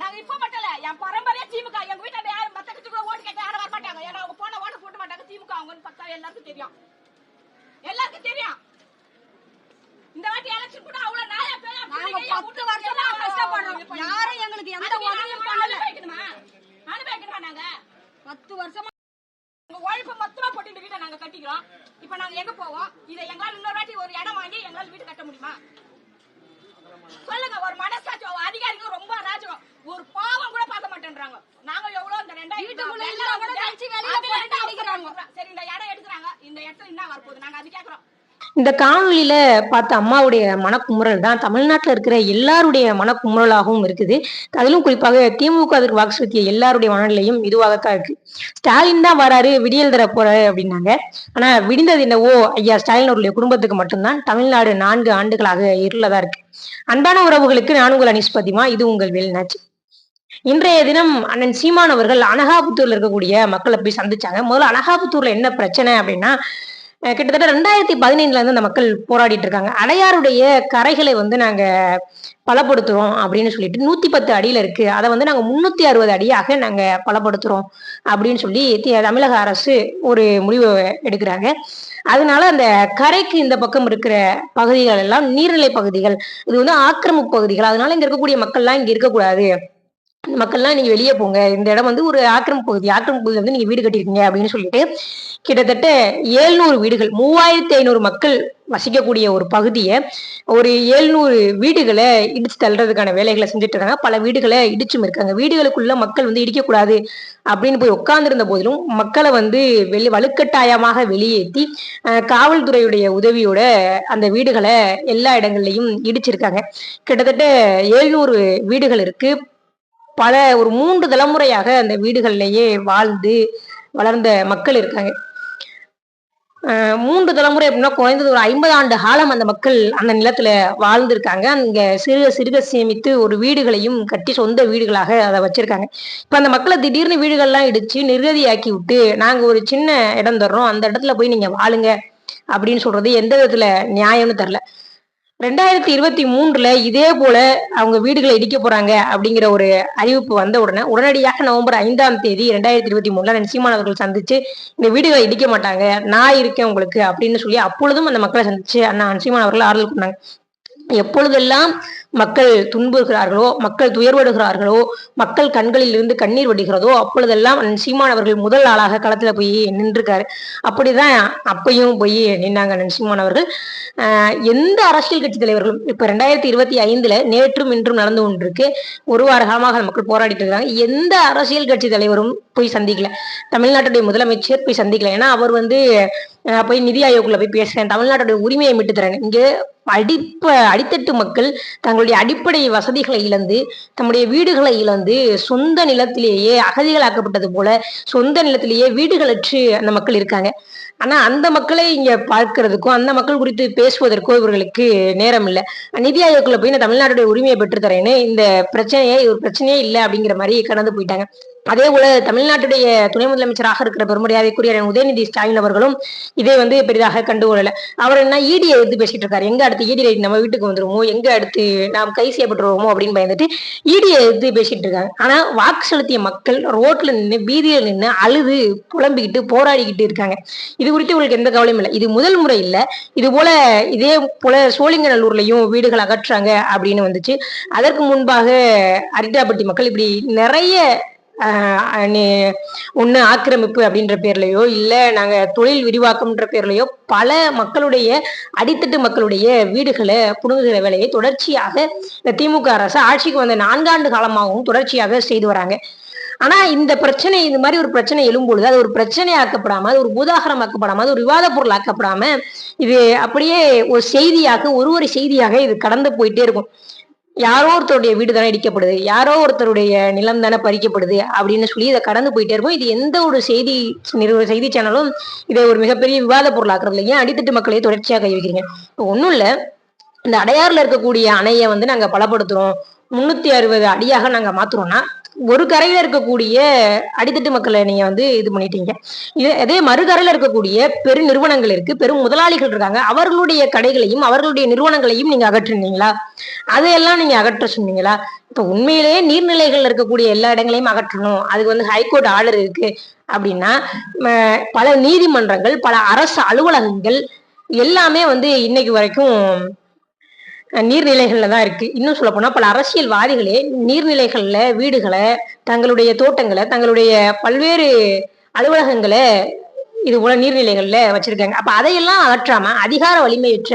நாங்க இப்ப மட்டும் இல்ல என் பரம்பரையா திமுக எங்க வீட்டுல யாரும் மத்த கட்சிக்குள்ள ஓட்டு கேட்ட யாரும் வர மாட்டாங்க. ஏன்னா அவங்க போன ஓட்டு போட மாட்டாங்க. திமுக அவங்கன்னு பக்கா எல்லாருக்கும் தெரியும். எல்லாருக்கும் தெரியும். இந்த வாட்டி எலெக்ஷன் கூட அவ்வளவு நாயா பேயா நாங்க பத்து வருஷமா கஷ்டப்படுறோம் யாரும் எங்களுக்கு எந்த உதவியும் பண்ணல. அனுபவிக்கணுமா? அனுபவிக்கணுமா நாங்க? பத்து வருஷமா உழைப்பு மொத்தமா போட்டு வீட்டை நாங்க கட்டிக்கிறோம். இப்ப நாங்க எங்க போவோம்? இதை எங்களால இன்னொரு வாட்டி ஒரு இடம் வாங்கி எங்களால வீடு கட்ட முடியுமா? சொல்லுங்க ஒரு மனசாட்சி ஒரு அதிகாரிங்க ரொம்ப அராஜகம். ஒரு பாவம் கூட பார்க்க மாட்டேன்றாங்க. நாங்க எவ்வளவு இந்த ரெண்டாயிரம். சரி இந்த இடம் எடுக்கிறாங்க. இந்த இடத்துல என்ன வரப்போகுது? நாங்க அது கேக்குறோம். இந்த காணொளியில பார்த்த அம்மாவுடைய மனக்குமுறல் தான். தமிழ்நாட்டில் இருக்கிற எல்லாருடைய மனக்குமுறலாகவும் இருக்குது. அதிலும் குறிப்பாக திமுக அதற்கு வாக்கு செலுத்திய எல்லாருடைய மனநிலையும் இதுவாகத்தான் இருக்கு. ஸ்டாலின் தான் வராரு விடியல் தர போறாரு அப்படின்னாங்க. ஆனா விடிந்தது என்னவோ? ஐயா ஸ்டாலின் அவருடைய குடும்பத்துக்கு மட்டும்தான். தமிழ்நாடு நான்கு ஆண்டுகளாக இருளதா இருக்கு. அன்பான உறவுகளுக்கு நான் உங்கள் அனிஸ் பதிமா இது உங்கள் வேலுநாச்சு இன்றைய தினம் அண்ணன் சீமான் அவர்கள் அனகாபுத்தூர்ல இருக்கக்கூடிய மக்களை போய் சந்திச்சாங்க. முதல்ல அனகாபுத்தூர்ல என்ன பிரச்சனை அப்படின்னா கிட்டத்தட்ட ரெண்டாயிரத்தி பதினைந்துல இருந்து அந்த மக்கள் போராடிட்டு இருக்காங்க. அடையாருடைய கரைகளை வந்து நாங்க பலப்படுத்துறோம் அப்படின்னு சொல்லிட்டு நூத்தி பத்து அடியில இருக்கு. அதை வந்து நாங்க முன்னூத்தி அறுபது அடியாக நாங்க பலப்படுத்துறோம் அப்படின்னு சொல்லி தமிழக அரசு ஒரு முடிவு எடுக்கிறாங்க. அதனால அந்த கரைக்கு இந்த பக்கம் இருக்கிற பகுதிகள் எல்லாம் நீர்நிலை பகுதிகள் இது வந்து ஆக்கிரமிப்பு பகுதிகள் அதனால இங்க இருக்கக்கூடிய மக்கள்லாம் இங்க இருக்கக்கூடாது. மக்கள்லாம் நீங்க வெளியே போங்க. இந்த இடம் வந்து ஒரு ஆக்கிரமிப்பு பகுதி. ஆக்கிரமிப்பு பகுதியில் வந்து நீங்க வீடு கட்டிருக்கீங்க அப்படின்னு சொல்லிட்டு கிட்டத்தட்ட ஏழ்நூறு வீடுகள் மூவாயிரத்தி ஐநூறு மக்கள் வசிக்கக்கூடிய ஒரு பகுதியை ஒரு ஏழ்நூறு வீடுகளை இடிச்சு தள்ளுறதுக்கான வேலைகளை செஞ்சுட்டு இருக்காங்க. பல வீடுகளை இடிச்சும் இருக்காங்க. வீடுகளுக்குள்ள மக்கள் வந்து இடிக்கக்கூடாது அப்படின்னு போய் உட்கார்ந்துருந்த போதிலும் மக்களை வந்து வெளி வலுக்கட்டாயமாக வெளியேற்றி காவல்துறையுடைய உதவியோட அந்த வீடுகளை எல்லா இடங்கள்லையும் இடிச்சிருக்காங்க. கிட்டத்தட்ட ஏழ்நூறு வீடுகள் இருக்கு. பல ஒரு மூன்று தலைமுறையாக அந்த வீடுகள்லேயே வாழ்ந்து வளர்ந்த மக்கள் இருக்காங்க. மூன்று தலைமுறை அப்படின்னா குறைந்தது ஒரு ஐம்பது ஆண்டு காலம் அந்த மக்கள் அந்த நிலத்துல வாழ்ந்திருக்காங்க. அங்க சிறுக சிறுக சேமித்து ஒரு வீடுகளையும் கட்டி சொந்த வீடுகளாக அதை வச்சிருக்காங்க. இப்ப அந்த மக்களை திடீர்னு வீடுகள்லாம் இடிச்சு நிர்கதியாக்கி விட்டு நாங்க ஒரு சின்ன இடம் தர்றோம். அந்த இடத்துல போய் நீங்க வாழுங்க. அப்படின்னு சொல்றது எந்த விதத்துல நியாயம்னு தெரில ரெண்டாயிரத்தி இருபத்தி மூன்றுல இதே போல அவங்க வீடுகளை இடிக்க போறாங்க அப்படிங்கிற ஒரு அறிவிப்பு வந்த உடனே உடனடியாக நவம்பர் ஐந்தாம் தேதி ரெண்டாயிரத்தி இருபத்தி மூணுல நிச்சயமானவர்கள் சந்திச்சு இந்த வீடுகளை இடிக்க மாட்டாங்க நான் இருக்கேன் உங்களுக்கு அப்படின்னு சொல்லி அப்பொழுதும் அந்த மக்களை சந்திச்சு அண்ணா நிச்சயமானவர்கள் ஆறுதல் பண்ணாங்க எப்பொழுதெல்லாம் மக்கள் துன்புறுகிறார்களோ மக்கள் துயர்படுகிறார்களோ மக்கள் கண்களில் இருந்து கண்ணீர் வடிகிறதோ அப்பொழுதெல்லாம் அண்ணன் சீமான் அவர்கள் முதல் ஆளாக களத்துல போய் நின்றுருக்காரு. அப்படிதான் அப்பையும் போய் நின்னாங்க அண்ணன் சீமான் அவர்கள். எந்த அரசியல் கட்சி தலைவர்களும் இப்ப ரெண்டாயிரத்தி இருபத்தி ஐந்துல நேற்றும் இன்றும் நடந்து கொண்டிருக்கு. ஒரு வார காலமாக மக்கள் போராடிட்டு இருக்காங்க. எந்த அரசியல் கட்சி தலைவரும் போய் சந்திக்கல. தமிழ்நாட்டுடைய முதலமைச்சர் போய் சந்திக்கல. ஏன்னா அவர் வந்து போய் நிதி ஆயோக்குள்ள போய் பேசுறேன். தமிழ்நாட்டுடைய உரிமையை மீட்டு தரேன். இங்கே அடிப்ப அடித்தட்டு மக்கள் தங்கள் தங்களுடைய அடிப்படை வசதிகளை இழந்து தம்முடைய வீடுகளை இழந்து சொந்த நிலத்திலேயே அகதிகளாக்கப்பட்டது போல சொந்த நிலத்திலேயே வீடுகளற்று அந்த மக்கள் இருக்காங்க. ஆனா அந்த மக்களை இங்க பார்க்கிறதுக்கோ அந்த மக்கள் குறித்து பேசுவதற்கோ இவர்களுக்கு நேரம் இல்லை. நிதி ஆயோக்குள்ள போய் நான் தமிழ்நாட்டுடைய உரிமையை பெற்றுத்தரேன்னு இந்த பிரச்சனையே ஒரு பிரச்சனையே இல்லை அப்படிங்கிற மாதிரி கடந்து போயிட்டாங்க. அதே போல தமிழ்நாட்டுடைய துணை முதலமைச்சராக இருக்கிற பெருமரியாதைக்குரிய உதயநிதி ஸ்டாலின் அவர்களும் இதை வந்து பெரிதாக கண்டுகொள்ளல. அவர் என்ன ஈடியை எடுத்து பேசிட்டு இருக்காரு. எங்க அடுத்து ஈடி ரைட் நம்ம வீட்டுக்கு வந்துருவோமோ எங்க அடுத்து நாம் கை செய்யப்பட்டுருவோமோ? அப்படின்னு பயந்துட்டு ஈடியை எடுத்து பேசிட்டு இருக்காங்க. ஆனா வாக்கு செலுத்திய மக்கள் ரோட்ல நின்று வீதியில் நின்று அழுது புலம்பிக்கிட்டு போராடிக்கிட்டு இருக்காங்க. இது குறித்து உங்களுக்கு எந்த கவலையும் இல்லை. இது முதல் முறை இல்லை. இது போல இதே போல சோழிங்கநல்லூர்லயும் வீடுகள் அகற்றாங்க அப்படின்னு வந்துச்சு. அதற்கு முன்பாக அரிட்டாப்பட்டி மக்கள் இப்படி நிறைய ஒன்று ஆக்கிரமிப்பு அப்படின்ற பேர்லையோ இல்லை நாங்கள் தொழில் விரிவாக்கம்ன்ற பேர்லையோ பல மக்களுடைய அடித்தட்டு மக்களுடைய வீடுகளை புடுங்குகிற வேலையை தொடர்ச்சியாக இந்த திமுக அரசு ஆட்சிக்கு வந்த நான்காண்டு காலமாகவும் தொடர்ச்சியாக செய்து வராங்க. ஆனா இந்த பிரச்சனை இந்த மாதிரி ஒரு பிரச்சனை எழும்பொழுது அது ஒரு பிரச்சனை ஆக்கப்படாம அது ஒரு பூதாகரமாக்கப்படாம அது ஒரு விவாத பொருள் ஆக்கப்படாம இது அப்படியே ஒரு செய்தியாக ஒரு ஒரு செய்தியாக இது கடந்து போயிட்டே இருக்கும். யாரோ ஒருத்தருடைய வீடு தானே இடிக்கப்படுது. யாரோ ஒருத்தருடைய நிலம் தானே பறிக்கப்படுது அப்படின்னு சொல்லி இதை கடந்து போயிட்டே இருக்கும் இது எந்த ஒரு செய்தி நிறுவ செய்தி சேனலும் இதை ஒரு மிகப்பெரிய விவாத பொருளாக்குறது ஏன் அடித்தட்டு மக்களையே தொடர்ச்சியாக கை வைக்கிறீங்க இப்போ ஒன்றும் இல்லை. இந்த அடையாறுல இருக்கக்கூடிய அணையை வந்து நாங்கள் பலப்படுத்துகிறோம் முன்னூத்தி அறுபது அடியாக நாங்கள் மாத்துறோம்னா ஒரு கரையில இருக்கக்கூடிய அடித்தட்டு மக்களை நீங்க வந்து இது பண்ணிட்டீங்க. இது அதே மறுகரையில இருக்கக்கூடிய பெரு நிறுவனங்கள் இருக்கு. பெரும் முதலாளிகள் இருக்காங்க. அவர்களுடைய கடைகளையும் அவர்களுடைய நிறுவனங்களையும் நீங்க அகற்றுனீங்களா அதையெல்லாம் நீங்க அகற்ற சொன்னீங்களா? இப்ப உண்மையிலேயே நீர்நிலைகள் இருக்கக்கூடிய எல்லா இடங்களையும் அகற்றணும். அதுக்கு வந்து ஹைகோர்ட் ஆர்டர் இருக்கு. அப்படின்னா பல நீதிமன்றங்கள் பல அரசு அலுவலகங்கள் எல்லாமே வந்து இன்னைக்கு வரைக்கும் நீர்நிலைகள்ல தான் இருக்கு. இன்னும் சொல்ல போனா பல அரசியல்வாதிகளே நீர்நிலைகள்ல வீடுகளை தங்களுடைய தோட்டங்களை தங்களுடைய பல்வேறு அலுவலகங்களை இது போல நீர்நிலைகள்ல வச்சிருக்காங்க. அப்ப அதையெல்லாம் அகற்றாம அதிகார வலிமையற்ற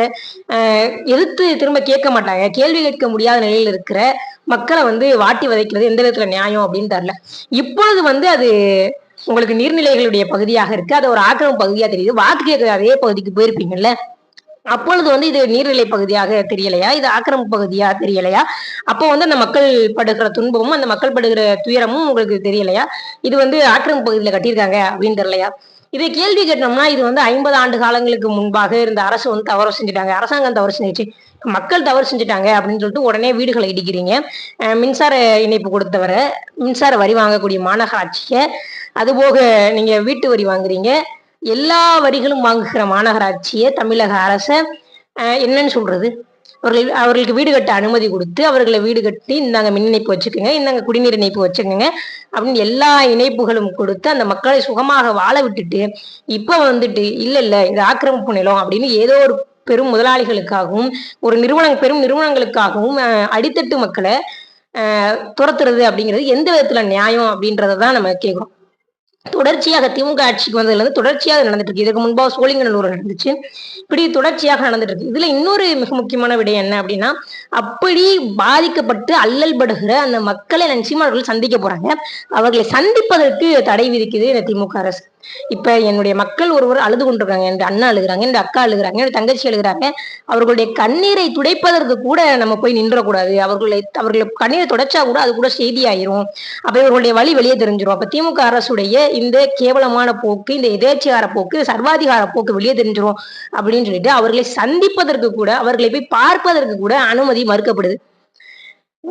எதிர்த்து திரும்ப கேட்க மாட்டாங்க. கேள்வி கேட்க முடியாத நிலையில் இருக்கிற மக்களை வந்து வாட்டி வதைக்கிறது எந்த விதத்துல நியாயம் அப்படின்னு தெரியல. இப்பொழுது வந்து அது உங்களுக்கு நீர்நிலைகளுடைய பகுதியாக இருக்கு. அது ஒரு ஆக்கிரமிப்பு பகுதியா தெரியுது. வாக்கு கேட்கிற அதே பகுதிக்கு போயிருப்பீங்கல்ல. அப்பொழுது வந்து இது நீர்நிலை பகுதியாக தெரியலையா? இது ஆக்கிரமிப்பு பகுதியா தெரியலையா? அப்போ வந்து அந்த மக்கள் படுகிற துன்பமும் அந்த மக்கள் படுகிற துயரமும் உங்களுக்கு தெரியலையா? இது வந்து ஆக்கிரமிப்பு பகுதியில கட்டியிருக்காங்க அப்படின்னு தெரியலையா? இதை கேள்வி கேட்டோம்னா இது வந்து ஐம்பது ஆண்டு காலங்களுக்கு முன்பாக இருந்த அரசு வந்து தவறு செஞ்சுட்டாங்க. அரசாங்கம் தவறு செஞ்சிச்சு. மக்கள் தவறு செஞ்சுட்டாங்க அப்படின்னு சொல்லிட்டு உடனே வீடுகளை இடிக்கிறீங்க. மின்சார இணைப்பு கொடுத்தவரை மின்சார வரி வாங்கக்கூடிய மாநகராட்சியை அதுபோக நீங்க வீட்டு வரி வாங்குறீங்க. எல்லா வரிகளும் வாங்குகிற மாநகராட்சியை தமிழக அரசை என்னன்னு சொல்றது? அவர்கள் அவர்களுக்கு வீடு கட்ட அனுமதி கொடுத்து அவர்களை வீடு கட்டி இந்தாங்க மின் இணைப்பு வச்சுக்கோங்க இந்தாங்க குடிநீர் இணைப்பு வச்சுக்கோங்க அப்படின்னு எல்லா இணைப்புகளும் கொடுத்து அந்த மக்களை சுகமாக வாழ விட்டுட்டு இப்ப வந்துட்டு இல்ல இல்ல இது ஆக்கிரமிப்பு நிலம் அப்படின்னு ஏதோ ஒரு பெரும் முதலாளிகளுக்காகவும் ஒரு நிறுவனம் பெரும் நிறுவனங்களுக்காகவும் அடித்தட்டு மக்களை துரத்துறது அப்படிங்கிறது எந்த விதத்துல நியாயம் அப்படின்றத தான் நம்ம கேட்குறோம். தொடர்ச்சியாக திமுக ஆட்சிக்கு வந்ததுல இருந்து தொடர்ச்சியாக நடந்துட்டு இருக்கு. இதுக்கு முன்பாக சோழிங்கநல்லூர் நடந்துச்சு. இப்படி தொடர்ச்சியாக நடந்துட்டு இருக்கு. இதுல இன்னொரு மிக முக்கியமான விடயம் என்ன அப்படின்னா அப்படி பாதிக்கப்பட்டு அல்லல் படுகிற அந்த மக்களை நிச்சயமா அவர்கள் சந்திக்க போறாங்க. அவர்களை சந்திப்பதற்கு தடை விதிக்குது இந்த திமுக அரசு. இப்ப என்னுடைய மக்கள் ஒருவர் அழுது கொண்டிருக்காங்க. என் அண்ணா அழுகுறாங்க என் அக்கா அழுகுறாங்க என் தங்கச்சி அழுகுறாங்க. அவர்களுடைய கண்ணீரை துடைப்பதற்கு கூட நம்ம போய் நின்றக்கூடாது. அவர்களை அவர்களை கண்ணீரை துடைச்சா கூட அது கூட செய்தி ஆயிரும் அப்ப இவர்களுடைய வழி வெளியே தெரிஞ்சிடும் அப்ப திமுக அரசுடைய இந்த கேவலமான போக்கு இந்த எதேச்சிகார போக்கு சர்வாதிகார போக்கு வெளியே தெரிஞ்சிரும் அப்படின்னு சொல்லிட்டு அவர்களை சந்திப்பதற்கு கூட அவர்களை போய் பார்ப்பதற்கு கூட அனுமதி மறுக்கப்படுது.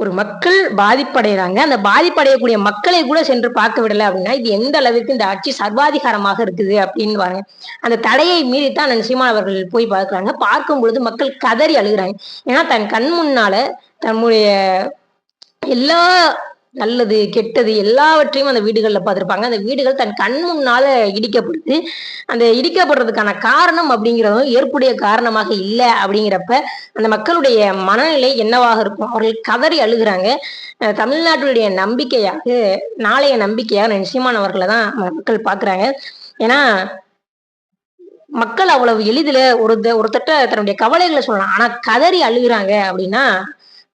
ஒரு மக்கள் பாதிப்படைகிறாங்க அந்த பாதிப்படையக்கூடிய மக்களை கூட சென்று பார்க்க விடல அப்படின்னா இது எந்த அளவிற்கு இந்த ஆட்சி சர்வாதிகாரமாக இருக்குது அப்படின்னு பாருங்க. அந்த தடையை மீறித்தான் நிச்சயமா அவர்கள் போய் பார்க்குறாங்க. பார்க்கும் பொழுது மக்கள் கதறி அழுகுறாங்க. ஏன்னா தன் கண் முன்னால தன்னுடைய எல்லா நல்லது கெட்டது எல்லாவற்றையும் அந்த வீடுகளில் பார்த்துருப்பாங்க. அந்த வீடுகள் தன் கண் முன்னால இடிக்கப்படுது. அந்த இடிக்கப்படுறதுக்கான காரணம் அப்படிங்கிறதும் ஏற்புடைய காரணமாக இல்லை அப்படிங்கிறப்ப அந்த மக்களுடைய மனநிலை என்னவாக இருக்கும்? அவர்கள் கதறி அழுகிறாங்க. தமிழ்நாட்டுடைய நம்பிக்கையாக நாளைய நம்பிக்கையாக நிச்சயமானவர்களை தான் மக்கள் பார்க்குறாங்க. ஏன்னா மக்கள் அவ்வளவு எளிதில் ஒரு ஒருத்தட்ட தன்னுடைய கவலைகளை சொல்லலாம். ஆனால் கதறி அழுகிறாங்க அப்படின்னா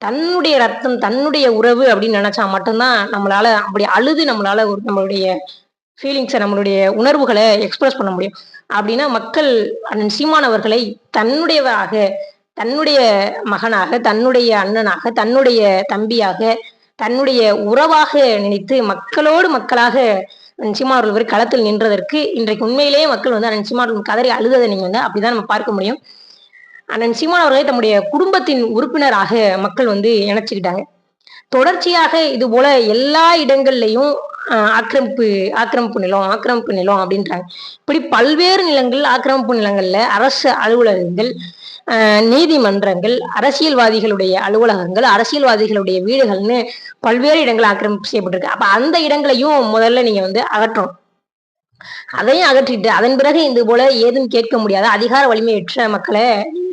தன்னுடைய ரத்தம் தன்னுடைய உறவு அப்படின்னு நினைச்சா மட்டும்தான் நம்மளால அப்படி அழுது நம்மளால ஒரு நம்மளுடைய ஃபீலிங்ஸை நம்மளுடைய உணர்வுகளை எக்ஸ்பிரஸ் பண்ண முடியும். அப்படின்னா மக்கள் அண்ணன் சீமானவர்களை தன்னுடையவாக தன்னுடையவராக தன்னுடைய மகனாக தன்னுடைய அண்ணனாக தன்னுடைய தம்பியாக தன்னுடைய உறவாக நினைத்து மக்களோடு மக்களாக அண்ணன் களத்தில் நின்றதற்கு இன்றைக்கு உண்மையிலேயே மக்கள் வந்து அண்ணன் சீமான் கதறி அழுததை நீங்க வந்து அப்படிதான் நம்ம பார்க்க முடியும். அண்ணன் சீமான் அவர்களை தம்முடைய குடும்பத்தின் உறுப்பினராக மக்கள் வந்து இணைச்சுக்கிட்டாங்க. தொடர்ச்சியாக இது போல எல்லா இடங்கள்லையும் ஆக்கிரமிப்பு ஆக்கிரமிப்பு நிலம் ஆக்கிரமிப்பு நிலம் அப்படின்றாங்க. இப்படி பல்வேறு நிலங்கள் ஆக்கிரமிப்பு நிலங்கள்ல அரசு அலுவலகங்கள் நீதிமன்றங்கள் அரசியல்வாதிகளுடைய அலுவலகங்கள் அரசியல்வாதிகளுடைய வீடுகள்னு பல்வேறு இடங்கள் ஆக்கிரமிப்பு செய்யப்பட்டிருக்கு. அப்ப அந்த இடங்களையும் முதல்ல நீங்க வந்து அகற்றணும். அதையும் அகற்றிட்டு அதன் பிறகு இது போல ஏதும் கேட்க முடியாத அதிகார வலிமையற்ற மக்களை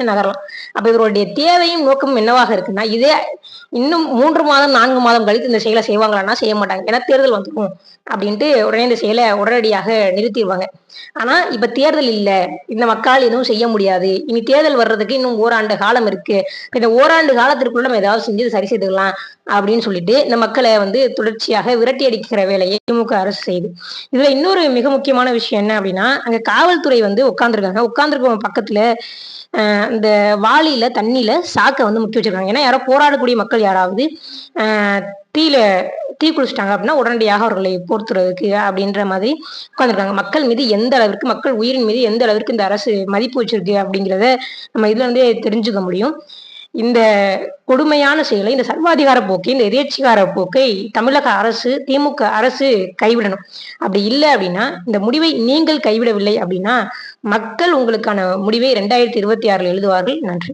நகரலாம். அப்ப இவருடைய தேவையும் நோக்கமும் என்னவாக இருக்குன்னா இதே இன்னும் மூன்று மாதம் நான்கு மாதம் கழித்து இந்த செயலை செய்வாங்களான்னா செய்ய மாட்டாங்க. ஏன்னா தேர்தல் வந்துடும் அப்படின்ட்டு உடனே இந்த செயலை உடனடியாக நிறுத்திடுவாங்க. ஆனா இப்ப தேர்தல் இல்ல. இந்த மக்களால் எதுவும் செய்ய முடியாது. இனி தேர்தல் வர்றதுக்கு இன்னும் ஓராண்டு காலம் இருக்கு. இந்த ஓராண்டு காலத்திற்குள்ள நம்ம ஏதாவது செஞ்சு சரி செய்துக்கலாம் அப்படின்னு சொல்லிட்டு இந்த மக்களை வந்து தொடர்ச்சியாக விரட்டி அடிக்கிற வேலையை திமுக அரசு செய்யுது இதுல இன்னொரு மிக முக்கியமான விஷயம் என்ன அப்படின்னா அங்க காவல்துறை வந்து உட்காந்துருக்காங்க உட்காந்துருக்கவங்க பக்கத்துல இந்த வாளியில தண்ணியில சாக்கை வந்து முக்கி வச்சிருக்காங்க. ஏன்னா யாரோ போராடக்கூடிய மக்கள் யாராவது ஆஹ் தீயில தீ குளிச்சிட்டாங்க அப்படின்னா உடனடியாக அவர்களை போர்த்துறதுக்கு அப்படின்ற மாதிரி உட்காந்துருக்காங்க மக்கள் மீது எந்த அளவிற்கு மக்கள் உயிரின் மீது எந்த அளவிற்கு இந்த அரசு மதிப்பு வச்சிருக்கு அப்படிங்கிறத நம்ம இதுல இருந்தே தெரிஞ்சுக்க முடியும். இந்த கொடுமையான செயலை இந்த சர்வாதிகார போக்கை இந்த எதேச்சிகார போக்கை தமிழக அரசு திமுக அரசு கைவிடணும். அப்படி இல்லை அப்படின்னா இந்த முடிவை நீங்கள் கைவிடவில்லை அப்படின்னா மக்கள் உங்களுக்கான முடிவை ரெண்டாயிரத்தி இருபத்தி ஆறில் எழுதுவார்கள். நன்றி.